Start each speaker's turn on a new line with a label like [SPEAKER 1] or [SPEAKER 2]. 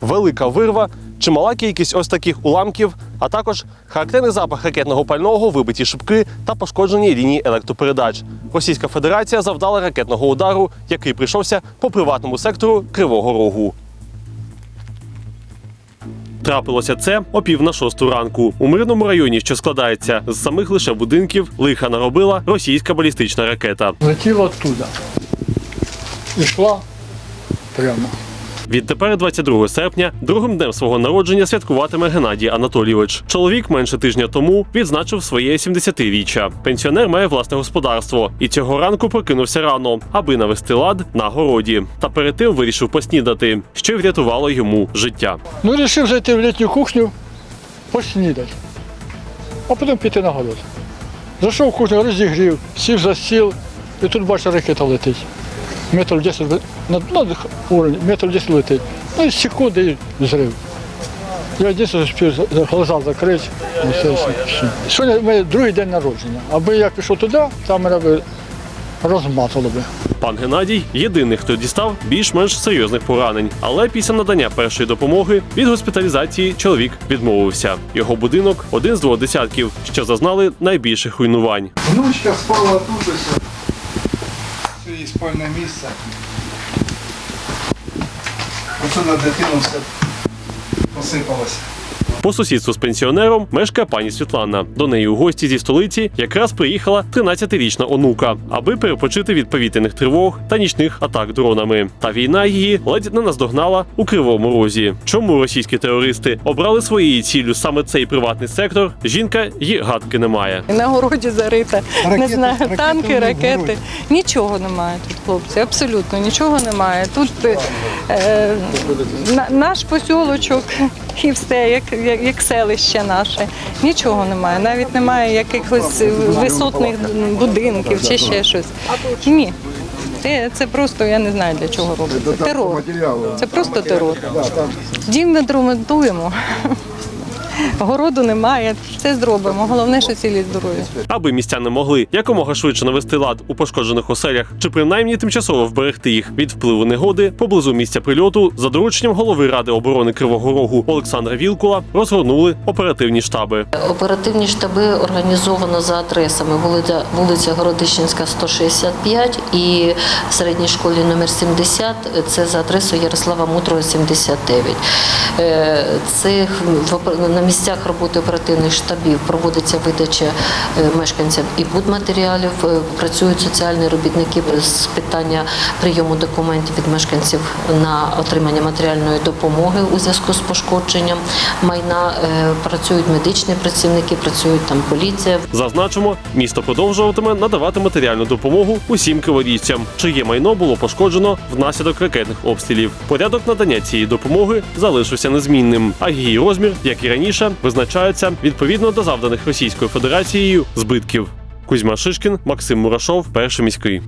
[SPEAKER 1] велика вирва, чимала кількість ось таких уламків, а також характерний запах ракетного пального, вибиті шибки та пошкоджені лінії електропередач. Російська Федерація завдала ракетного удару, який прийшовся по приватному сектору Кривого Рогу. Трапилося це о пів на шосту ранку. У мирному районі, що складається з самих лише будинків, лиха наробила російська балістична ракета.
[SPEAKER 2] Летіла оттуда. І йшла прямо.
[SPEAKER 1] Відтепер, 22 серпня, другим днем свого народження святкуватиме Геннадій Анатолійович. Чоловік менше тижня тому відзначив своє 70-річчя. Пенсіонер має власне господарство і цього ранку прокинувся рано, аби навести лад на городі. Та перед тим вирішив поснідати, що й врятувало йому життя.
[SPEAKER 2] Ну, вирішив зайти в літню кухню, поснідати, а потім піти на город. Зайшов в кухню, розігрів, сів за стіл, і тут бачу, ракета летить. Метр 10, ви- на, на уровень, метр 10 летить. Ну і секунди і взрив. Я дійсно глаза закрити. Ну. Сьогодні моє другий день народження. Аби я пішов туди, там мене би розматало би.
[SPEAKER 1] Пан Геннадій єдиний, хто дістав більш-менш серйозних поранень. Але після надання першої допомоги від госпіталізації чоловік відмовився. Його будинок один з двох десятків, що зазнали найбільших руйнувань.
[SPEAKER 3] Внучка спала тут її спальне місце. Оце на дитину все посипалося.
[SPEAKER 1] По сусідству з пенсіонером мешкає пані Світлана. До неї у гості зі столиці якраз приїхала 13-річна онука, аби перепочити від повітряних тривог та нічних атак дронами. Та війна її ледь не наздогнала у кривому розі. Чому російські терористи обрали своєю ціллю саме цей приватний сектор? Жінка її гадки не має.
[SPEAKER 4] На городі зарита, не
[SPEAKER 3] Ракети-
[SPEAKER 4] знаю,
[SPEAKER 3] ракети
[SPEAKER 4] танки,
[SPEAKER 3] в городі.
[SPEAKER 4] ракети. Нічого немає тут, хлопці, абсолютно нічого немає. Тут е, на- наш посілочок і все, як, як, як селище наше. Нічого немає. Навіть немає якихось висотних будинків чи ще щось. Ні. Це, це просто я не знаю для чого робиться. Терор. Це просто терор. Дім відремонтуємо. Городу немає, все зробимо. Головне, що цілі здорові.
[SPEAKER 1] Аби містяни могли якомога швидше навести лад у пошкоджених оселях, чи принаймні тимчасово вберегти їх від впливу негоди поблизу місця прильоту, за дорученням голови ради оборони Кривого Рогу Олександра Вілкула розгорнули оперативні штаби.
[SPEAKER 5] Оперативні штаби організовано за адресами вулиця, вулиця Городищенська, 165 і в середній школі номер 70 це за адресою Ярослава Мудрого, 79. Е, Цих на місцях роботи оперативних штабів проводиться видача е, мешканцям і будматеріалів. Е, Працюють соціальні робітники з питання прийому документів від мешканців на отримання матеріальної допомоги у зв'язку з пошкодженням майна. Е, Працюють медичні працівники, працюють там поліція.
[SPEAKER 1] Зазначимо, місто продовжуватиме надавати матеріальну допомогу усім криворіжцям, чиє майно було пошкоджено внаслідок ракетних обстрілів. Порядок надання цієї допомоги залишився незмінним, а її розмір, як і раніше, визначається відповідно до завданих Російською Федерацією збитків. Кузьма Шишкін, Максим Мурашов, перший міський.